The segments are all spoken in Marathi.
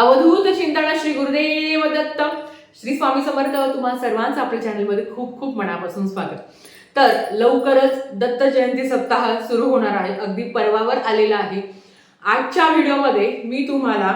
अवधूत चिंतन श्री गुरुदेव दत्त. श्री स्वामी समर्थ तुम्हा सर्वांचं आपल्या चॅनलमध्ये खूप खूप मनापासून स्वागत. तर लवकरच दत्त जयंती सप्ताह सुरू होणार आहे. अगदी पर्वावर आलेला आहे. आजच्या व्हिडिओमध्ये मी तुम्हाला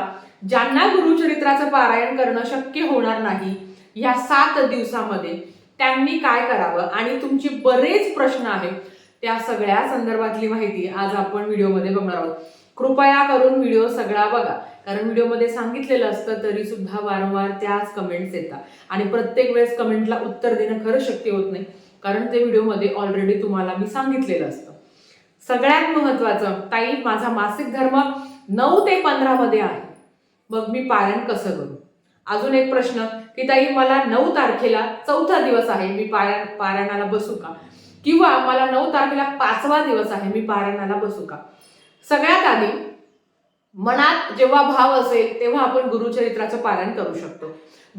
ज्यांना गुरुचरित्राचं पारायण करणं शक्य होणार नाही या सात दिवसामध्ये त्यांनी काय करावं आणि तुमचे बरेच प्रश्न आहेत त्या सगळ्या संदर्भातली माहिती आज आपण व्हिडिओमध्ये बघणार आहोत. कृपया करून व्हिडिओ सगळा बघा. कारण व्हिडिओमध्ये सांगितलेलं असतं तरी सुद्धा वारंवार त्याच कमेंट्स येतात. आणि प्रत्येक वेळेस कमेंटला उत्तर देणं खरं शक्य होत नाही. कारण ते व्हिडिओमध्ये ऑलरेडी तुम्हाला मी सांगितलेलं असतं. सगळ्यात महत्वाचं ताई माझा मासिक धर्म नऊ ते पंधरा मध्ये आहे. मग मी पारायण कसं करू? अजून एक प्रश्न की ताई मला नऊ तारखेला चौथा दिवस आहे मी पारायण पारायणाला बसू का? किंवा मला नऊ तारखेला पाचवा दिवस आहे मी पारायणाला बसू का? सगळ्यात आधी मनात जेव्हा भाव असेल तेव्हा आपण गुरुचरित्राचं पारायण करू शकतो.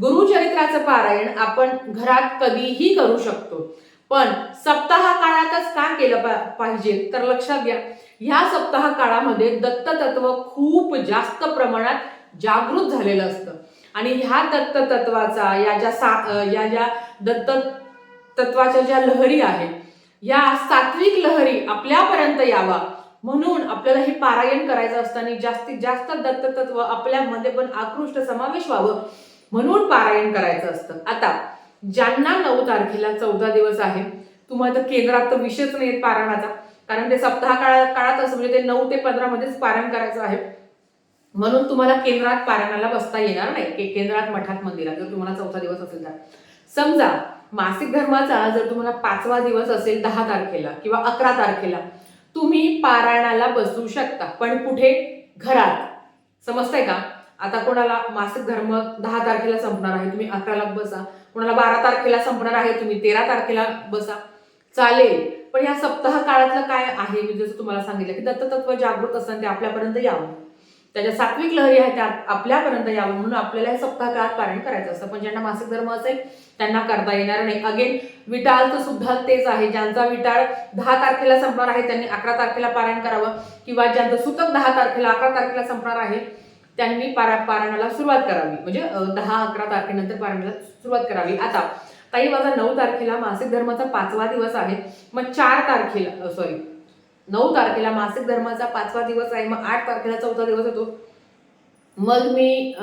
गुरुचरित्राचं पारायण आपण घरात कधीही करू शकतो. पण सप्ताह काळातच का केलं पा- पाहिजे? तर लक्षात घ्या ह्या सप्ताह काळामध्ये दत्त तत्व खूप जास्त प्रमाणात जागृत झालेलं असतं. आणि ह्या दत्त तत्वाचा या ज्या सा या ज्या दत्त तत्वाच्या ज्या लहरी आहेत या सात्विक लहरी आपल्यापर्यंत यावा म्हणून आपल्याला हे पारायण करायचं असतं आणि जास्तीत जास्त दत्ततत्व आपल्यामध्ये पण आकृष्ट समावेश व्हावं म्हणून पारायण करायचं असतं. आता ज्यांना नऊ तारखेला चौदा दिवस आहे तुम्हाला तर केंद्रात तर विषयच नाही पारायणाचा. कारण ते सप्ताह काळा काळात असं म्हणजे ते नऊ ते पंधरा मध्येच पारायण करायचं आहे. म्हणून तुम्हाला केंद्रात पारायणाला बसता येणार नाही. के- केंद्रात मठात मंदिरात जर तुम्हाला चौथा दिवस असेल तर. समजा मासिक धर्माचा जर तुम्हाला पाचवा दिवस असेल दहा तारखेला किंवा अकरा तारखेला तुम्ही पारायणाला बसू शकता पण कुठे? घरात. समजतंय का? आता कोणाला मासिक धर्म दहा तारखेला संपणार आहे तुम्ही अकराला बसा. कोणाला बारा तारखेला संपणार आहे तुम्ही तेरा तारखेला बसा. चालेल. पण या सप्ताह काळातलं काय आहे? मी जसं तुम्हाला सांगितलं की दत्ततत्व जागृत असताना ते आपल्यापर्यंत यावं. त्याच्या सात्विक लहरी आहेत त्या आपल्यापर्यंत यावं म्हणून आपल्याला हे सप्ताह काळात पारायण करायचं असतं. पण ज्यांना मासिक धर्म असेल त्यांना करता येणार नाही. अगेन विटाळचं सुद्धा तेच आहे. ज्यांचा विटाळ दहा तारखेला संपणार आहे त्यांनी अकरा तारखेला पारायण करावं. किंवा ज्यांचं सुतक दहा तारखेला अकरा तारखेला संपणार आहे त्यांनी पारा पारायणाला सुरुवात करावी. म्हणजे दहा अकरा तारखेनंतर पारायणाला सुरुवात करावी. आता ताई माझा नऊ तारखेला मासिक धर्माचा पाचवा दिवस आहे. मग चार तारखेला सॉरी नऊ तारखेला मासिक धर्माचा पाचवा दिवस आहे मग आठ तारखेला चौथा दिवस येतो. मग मी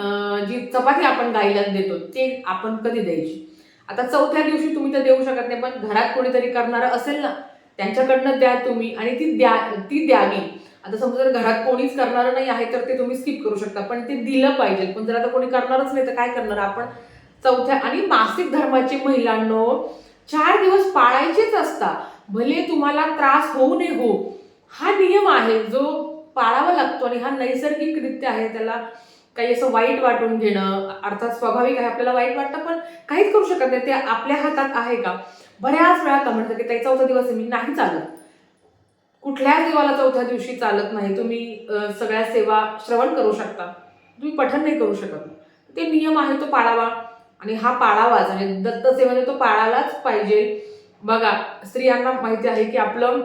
जी चपाती आपण गाईला देतो ते आपण कधी द्यायची? आता चौथ्या दिवशी तुम्ही तर देऊ शकत नाही पण घरात कोणीतरी करणारं असेल ना त्यांच्याकडनं द्या तुम्ही आणि ती द्या ती द्यावी. आता समजा जर घरात कोणीच करणारं नाही आहे तर ते तुम्ही स्किप करू शकता पण ते दिलं पाहिजे. पण जर आता कोणी करणारच नाही तर काय करणार आपण? चौथ्या आणि मासिक धर्माची महिलांनो चार दिवस पाळायचेच असतात. भले तुम्हाला त्रास होऊ नये हो हा नियम आहे जो पाळावा लागतो आणि हा नैसर्गिकरित्या आहे. त्याला काही असं वाईट वाटून घेणं अर्थात स्वाभाविक आहे आपल्याला वाईट वाटतं पण काहीच करू शकत नाही. ते आपल्या हातात आहे का? बऱ्याच वेळा कमेंट की ताई चौथा दिवस आहे मी नाही चालत. कुठल्याच देवाला चौथ्या दिवशी चालत नाही. तुम्ही सगळ्या सेवा श्रवण करू शकता. तुम्ही पठण नाही करू शकत. ते नियम आहे तो पाळावा. आणि हा पाळावाच. म्हणजे दत्तसेवाने तो पाळालाच पाहिजे. बघा स्त्रियांना माहिती आहे की आपलं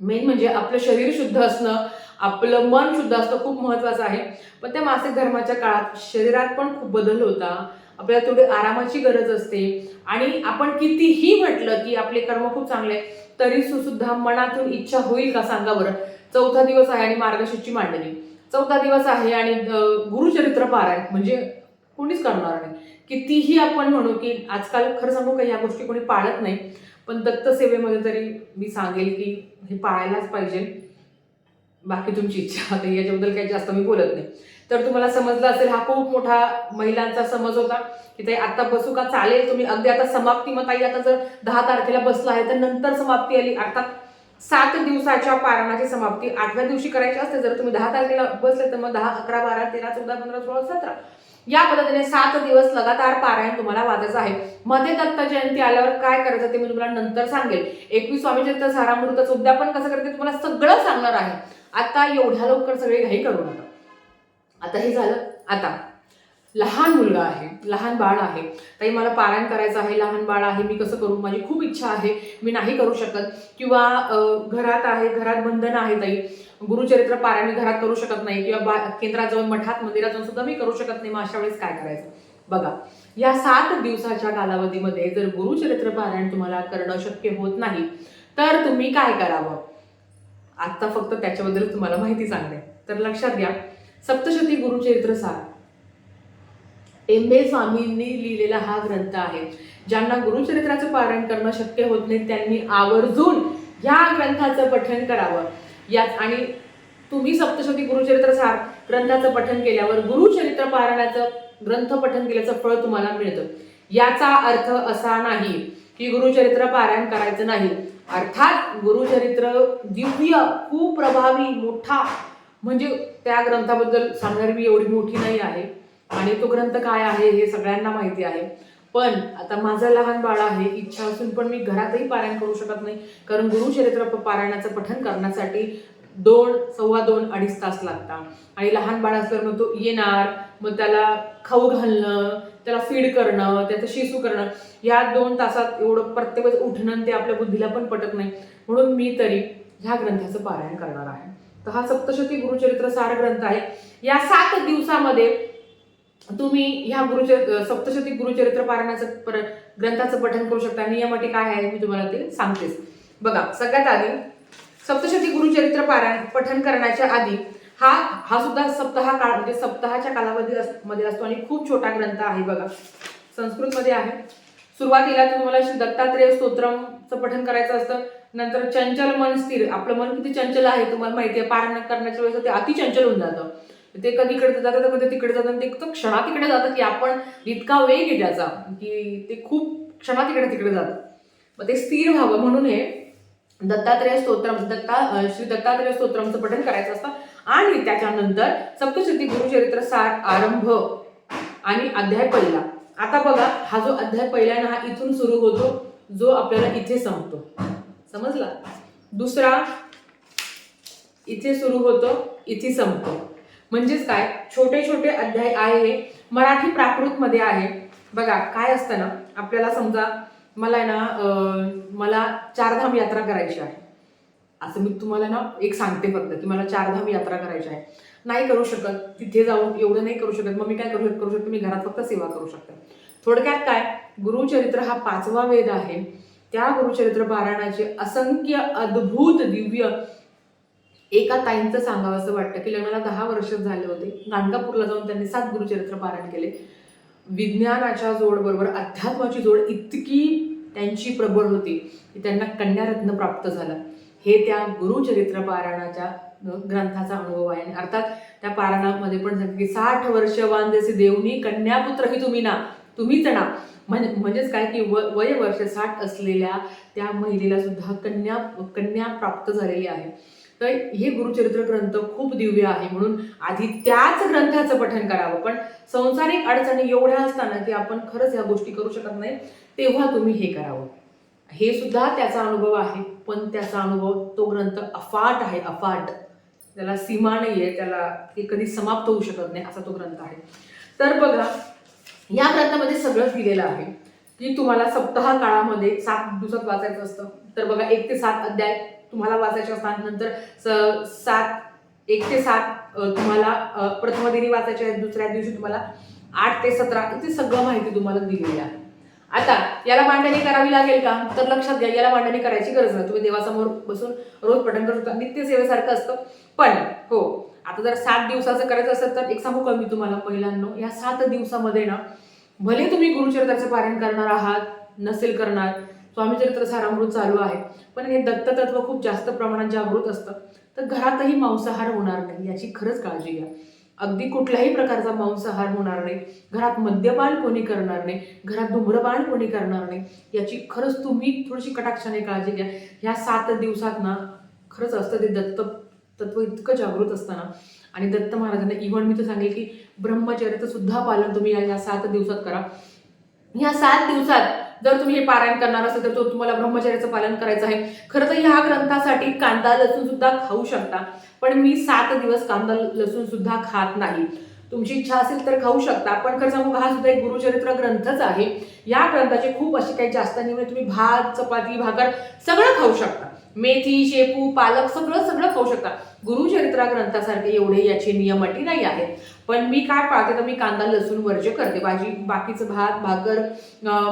मेन म्हणजे आपलं शरीर शुद्ध असणं आपलं मन शुद्ध असणं खूप महत्वाचं आहे. पण त्या मासिक धर्माच्या काळात शरीरात पण खूप बदल होता. आपल्याला थोडी आरामाची गरज असते. आणि आपण कितीही म्हटलं की आपले कर्म खूप चांगले आहे, तरी सुद्धा मनातून इच्छा होईल का सांगा बरं? चौथा दिवस आहे आणि मार्गशीची मांडणी. चौथा दिवस आहे आणि अं, गुरुचरित्र पारायण. म्हणजे कोणीच करणार नाही. कितीही आपण म्हणू की आजकाल खरं सांगू का या गोष्टी कोणी पाळत नाही पण दत्तसेवेमध्ये तरी मी सांगेल की हे पाळायलाच पाहिजे. बाकी तुमची इच्छा आता याच्याबद्दल काही जास्त मी बोलत नाही. तर तुम्हाला समजलं असेल हा खूप मोठा महिलांचा समज होता की ते आता बसू का? चालेल तुम्ही अगदी आता समाप्ती मग ताई आता जर दहा तारखेला बसला आहे तर नंतर समाप्ती आली. अर्थात सात दिवसाच्या पारणाची समाप्ती. आठव्या दिवशी करायची असते जर तुम्ही दहा तारखेला बसले तर मग दहा अकरा बारा तेरा चौदा पंधरा सोळा सतरा. या पद्धतीने सात दिवस लगातार पारायण तुम्हाला वाचायचं आहे. मध्ये दत्त जयंती आल्यावर काय करायचं ते मी तुम्हाला नंतर सांगेल. एकवीस स्वामी चरित्र सारामृताचं उद्यापन कसं करते तुम्हाला सगळं सांगणार आहे. आता एवढ्या लवकर सगळे घाई करू नका. आता हे झालं. आता. लहान मुलगा आहे. लहान बाळ आहे. ताई मला पारायण करायचं आहे. लहान बाळ आहे. मी कसं करू? माझी खूप इच्छा आहे. मी नाही करू शकत. किंवा घरात आहे. घरात बंधन आहे ताई. गुरुचरित्र पारायण मी घरात करू शकत नाही किंवा बा- केंद्रात जाऊन मठात मंदिरात जाऊन सुद्धा मी करू शकत नाही मग अशा वेळेस काय करायचं? बघा या सात दिवसाच्या कालावधीमध्ये जर गुरुचरित्र पारायण तुम्हाला करणं शक्य होत नाही तर तुम्ही काय करावं? आत्ता फक्त त्याच्याबद्दल तुम्हाला माहिती सांगते. तर लक्षात घ्या सप्तशती गुरुचरित्र सार. टेंबे स्वामींनी लिहिलेला हा ग्रंथ आहे ज्यांना गुरुचरित्राचं पारायण करणं शक्य होत नाही त्यांनी आवर्जून ह्या ग्रंथाचं पठण करावं. यात आणि तुम्ही सप्तशती गुरुचरित्र सार ग्रंथाचं पठन केल्यावर गुरुचरित्र पारायणाचं ग्रंथ पठन केल्याचं फळ तुम्हाला मिळतं. याचा अर्थ असा नाही की गुरुचरित्र पारायण करायचं नाही. अर्थात गुरुचरित्र दिव्य खूप प्रभावी मोठा म्हणजे त्या ग्रंथाबद्दल सांगणारी मी एवढी मोठी नाही आहे. आणि तो ग्रंथ काय आहे हे सगळ्यांना माहिती आहे. पण आता माझं लहान बाळ आहे इच्छा असून पण मी घरातही पारायण करू शकत नाही. कारण गुरुचरित्र पारायणाचं पठन करण्यासाठी दोन सव्वा दोन अडीच तास लागतात. आणि लहान बाळ असल्यावर मग तो येणार मग त्याला खाऊ घालणं त्याला फीड करणं त्याचं शिसू करणं या दोन तासात एवढं प्रत्येक वेळेस उठणं ते आपल्या बुद्धीला पण पटत नाही. म्हणून मी तरी ह्या ग्रंथाचं पारायण करणार आहे. तर हा सप्तशती गुरुचरित्र सार ग्रंथ आहे. या सात दिवसामध्ये तुम्ही ह्या गुरुचर सप्तशती गुरुचरित्र पारायणाचं पर ग्रंथाचं पठन करू शकता. नियमटी काय आहे मी तुम्हाला ते सांगतेच. बघा सगळ्यात आधी सप्तशती गुरुचरित्र पारायण पठन करण्याच्या आधी हा हा सुद्धा सप्ताह काळ म्हणजे सप्ताहाच्या कालावधी अस- मध्ये असतो आणि खूप छोटा ग्रंथ आहे बघा. संस्कृतमध्ये आहे. सुरुवातीला तुम्हाला श्री दत्तात्रेय स्तोत्रमचं पठन करायचं असतं. नंतर चंचल मन स्थिर. आपलं मन किती चंचल आहे तुम्हाला माहिती आहे. पारायण करण्याच्या वेळेस ते अति चंचल होऊन जातं. ते कधी इकडे जातं तर कधी तिकडे जातं ते इतकं क्षणात तिकडे जातं की आपण इतका वेग आहे त्याचा की ते खूप क्षणा तिकडे तिकडे जातं मग ते स्थिर व्हावं म्हणून हे दत्तात्रेय स्तोत्रम दत्ता श्री दत्तात्रेय स्तोत्रमचं पठण करायचं असतं. आणि त्याच्यानंतर सप्तशती गुरुचरित्र सार आरंभ आणि अध्याय पहिला. आता बघा हा जो अध्याय पहिला ना हा इथून सुरू होतो जो आपल्याला इथे संपतो. समजला? दुसरा इथे सुरू होतो इथे संपतो. म्हणजेच काय? छोटे छोटे अध्याय आहे. हे मराठी प्राकृतमध्ये आहे. बघा काय असतं ना? आपल्याला समजा मला आहे ना मला चारधाम यात्रा करायची आहे. असं मी तुम्हाला ना एक सांगते फक्त की मला चारधाम यात्रा करायची आहे. नाही करू शकत. तिथे जाऊन एवढं नाही करू शकत. मग मी काय करू करू शकते? मी घरात फक्त सेवा करू शकते. थोडक्यात काय? गुरुचरित्र हा पाचवा वेद आहे. त्या गुरुचरित्र पारायणाचे असंख्य अद्भुत दिव्य एका ताईंचं सांगावं असं वाटतं की लग्नाला दहा वर्ष झाले होते. गाणगापूरला जाऊन त्यांनी सात गुरुचरित्र पारायण केले. विज्ञानाच्या जोडबरोबर अध्यात्माची जोड इतकी त्यांची प्रबळ होती की त्यांना कन्यारत्न प्राप्त झाला. हे त्या गुरुचरित्र पारायणाच्या ग्रंथाचा अनुभव आहे. आणि अर्थात त्या पारायणामध्ये पण सांगते की साठ वर्ष वांदेसी देवनी कन्यापुत्र ही तुम्ही ना तुम्हीच ना. म्हणजे म्हणजेच काय की व वय वर्ष साठ असलेल्या त्या महिलेला सुद्धा कन्या कन्या प्राप्त झालेली आहे. तर हे गुरुचरित्र ग्रंथ खूप दिव्य आहे म्हणून आधी त्याच ग्रंथाचं पठन करावं. पण संसारिक अडचणी एवढ्या असताना की आपण खरंच ह्या गोष्टी करू शकत नाही तेव्हा तुम्ही हे करावं. हे सुद्धा त्याचा अनुभव आहे पण त्याचा अनुभव तो ग्रंथ अफाट आहे अफाट. त्याला सीमा नाही आहे त्याला ते कधी समाप्त होऊ शकत नाही असा तो ग्रंथ आहे. तर बघा या ग्रंथामध्ये सगळंच दिलेलं आहे की तुम्हाला सप्ताह काळामध्ये सात दिवसात वाचायचं असतं. तर बघा एक ते सात अध्याय तुम्हाला वाचायचे असतात नंतर स सात एक ते सात तुम्हाला अ, प्रथम दिनी वाचायचे आहेत दुसऱ्या दिवशी तुम्हाला आठ ते सतरा इथे सगळं माहिती तुम्हाला दिलेली आहे. आता याला मांडणी करावी लागेल का? तर लक्षात घ्या याला मांडणी करायची गरज नाही. तुम्ही देवासमोर बसून रोज पठण करू शकता नित्य सेवेसारखं असतं. पण हो आता जर सात दिवसाचं करायचं असेल तर एक सांगू का मी तुम्हाला पहिल्यांदा? या सात दिवसामध्ये ना भले तुम्ही गुरुचरित्राचं पारायण करणार आहात नसेल करणार स्वामीचरित्र सारामृत चालू आहे. पण हे दत्ततत्व खूप जास्त प्रमाणात जागृत असतं. तर घरातही मांसाहार होणार नाही याची खरंच काळजी घ्या. अगदी कुठल्याही प्रकारचा मांसाहार होणार नाही. घरात मद्यपान कोणी करणार नाही. घरात धूम्रपान कोणी करणार नाही. याची खरंच तुम्ही थोडीशी कटाक्षाने काळजी घ्या. ह्या सात दिवसात ना खरंच असतं ते दत्त तत्व इतकं जागृत असताना. आणि दत्त महाराजांना इव्हन मी तर सांगेल की ब्रह्मचर्याचं सुद्धा पालन तुम्ही या- या सात दिवसात करा. ह्या सात दिवसात जर तुम्ही हे पारायण करणार असेल तर तो तुम्हाला ब्रह्मचर्याचं पालन करायचं आहे. खरं तर ह्या ग्रंथासाठी कांदा लसूण सुद्धा खाऊ शकता. पण मी सात दिवस कांदा लसूण सुद्धा खात नाही. तुमची इच्छा असेल तर खाऊ शकता पण खरं सांगू हा सुद्धा एक गुरुचरित्र ग्रंथच आहे. या ग्रंथाचे खूप असे काही जास्त नियम तुम्ही भात चपाती भाकर सगळं खाऊ शकता. मेथी शेपू पालक सगळं सगळं खाऊ शकता. गुरुचरित्रा ग्रंथासारखे एवढे याचे नियम अटी नाही आहेत. पण मी काय पाळते तर मी कांदा लसूण वर्ज्य करते. भाजी बाकीचं भात भाकर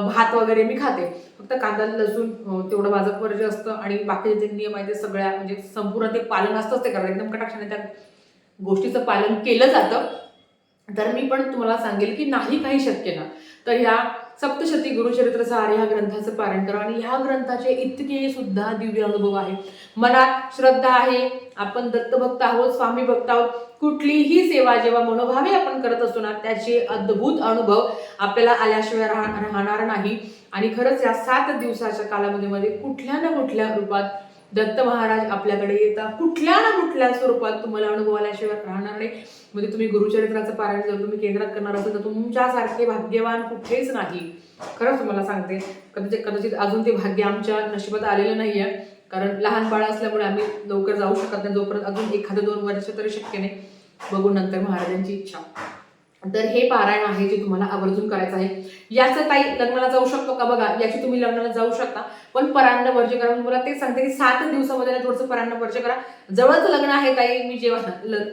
भात वगैरे मी खाते. फक्त कांदा लसूण तेवढं माझं वर्ज्य असतं आणि बाकीचे जे नियम आहे ते सगळ्या म्हणजे संपूर्ण ते पालन असतंच ते करतात. एकदम कटाक्षाने त्या गोष्टीचं पालन केलं जातं. तर मी पण तुम्हाला सांगेल की नाही काही शक्य ना तर ह्या सप्तशती गुरुचरित्र सार ह्या ग्रंथाचं पारण करा. आणि ह्या ग्रंथाचे इतके सुद्धा दिव्य अनुभव आहे. मनात श्रद्धा आहे. आपण दत्तभक्त आहोत स्वामी भक्त आहोत. कुठलीही सेवा जेव्हा मनोभावे आपण करत असतो ना त्याचे अद्भुत अनुभव आपल्याला आल्याशिवाय राहणार नाही. आणि खरंच या सात दिवसाच्या कालावधीमध्ये कुठल्या ना कुठल्या रूपात दत्त महाराज आपल्याकडे येतात. कुठल्या ना कुठल्या स्वरूपात तुम्हाला अनुभव आल्याशिवाय राहणार नाही. म्हणजे तुम्ही गुरुचरित्राचं पारायण जर तुम्ही केंद्रात करणार असेल तर तुमच्यासारखे भाग्यवान कुठेच नाही. खरंच तुम्हाला सांगते कदाचित कदाचित अजून ते भाग्य आमच्या नशिबात आलेलं नाही आहे कारण लहान बाळ असल्यामुळे आम्ही लवकर जाऊ शकत नाही. जोपर्यंत अजून एखादं दोन वर्ष तरी शक्य नाही. बघून नंतर महाराजांची इच्छा. तर हे पारायण आहे जे तुम्हाला आवर्जून करायचं आहे. याचं काही लग्नाला जाऊ शकतो का बघा? याची तुम्ही लग्नाला जाऊ शकता. पण परांड वर्ज करा. मला तेच सांगते की सात दिवसामध्ये थोडंसं परांड वर्ज करा. जवळचं लग्न आहे ताई. मी जेव्हा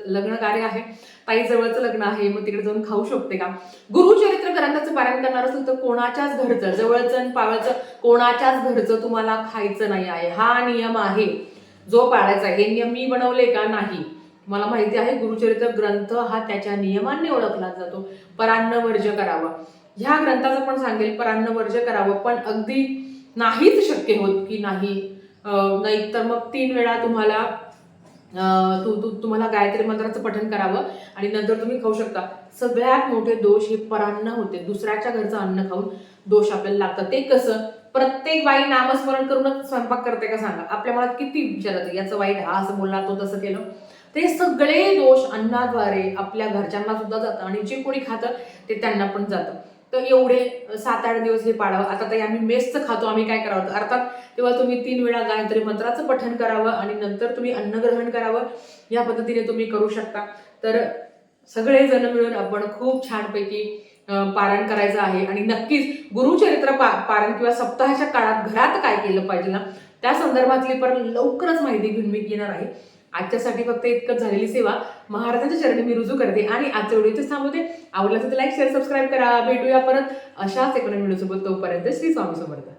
लग्न कार्य आहे ताई जवळचं लग्न आहे. मग तिकडे जाऊन खाऊ शकते का? गुरुचरित्र ग्रंथाचं पारायण करणार असेल तर कोणाच्याच घरचं जवळचं आणि पावळचं कोणाच्याच घरचं तुम्हाला खायचं नाही आहे. हा नियम आहे. जो पाळायचा हे नियम मी बनवले का नाही? मला माहिती आहे गुरुचरित्र ग्रंथ हा त्याच्या नियमांनी ओळखला जातो. परान्न वर्ज्य करावं. ह्या ग्रंथाचं पण सांगेल परान्न वर्ज्य करावं. पण अगदी नाहीच शक्य होत की नाही. नाही तर मग तीन वेळा तुम्हाला अं, तु- तु- तुम्हाला गायत्री मंत्राचं पठण करावं आणि नंतर तुम्ही खाऊ शकता. सगळ्यात मोठे दोष हे परान्न होते. दुसऱ्याच्या घरचं अन्न खाऊन दोष आपल्याला लागतात. ते कसं? प्रत्येक बाई नामस्मरण करूनच स्वयंपाक करते का सांगा? आपल्या मनात किती विचार याचं वाईट हा असं बोलला तो तसं केलं. ते सगळे दोष अन्नाद्वारे आपल्या घरच्यांना सुद्धा जातं आणि जे कोणी खातं ते त्यांना पण जातं. तर एवढे सात आठ दिवस हे पाळावं. आता तर आम्ही मेसचं खातो आम्ही काय करावं? अर्थात तेव्हा तुम्ही तीन वेळा गायत्री मंत्राचं पठण करावं आणि नंतर तुम्ही अन्न ग्रहण करावं या पद्धतीने तुम्ही करू शकता. तर सगळे जण मिळून आपण खूप छानपैकी पारण करायचं आहे. आणि नक्कीच गुरुचरित्र पा पारण किंवा सप्ताहाच्या काळात घरात काय केलं पाहिजे ना त्या संदर्भातली पण लवकरच माहिती घेऊन मी येणार आहे. आजच्यासाठी फक्त इतकंच झालेली सेवा. महाराजांच्या चरणी मी रुजू करते आणि आजच्या व्हिडिओ थांबवते. आवडलं तर लाईक शेअर सबस्क्राईब करा. भेटूया परत अशाच एकोणा व्हिडिओ सोबत तोपर्यंत श्री स्वामी समर्थ.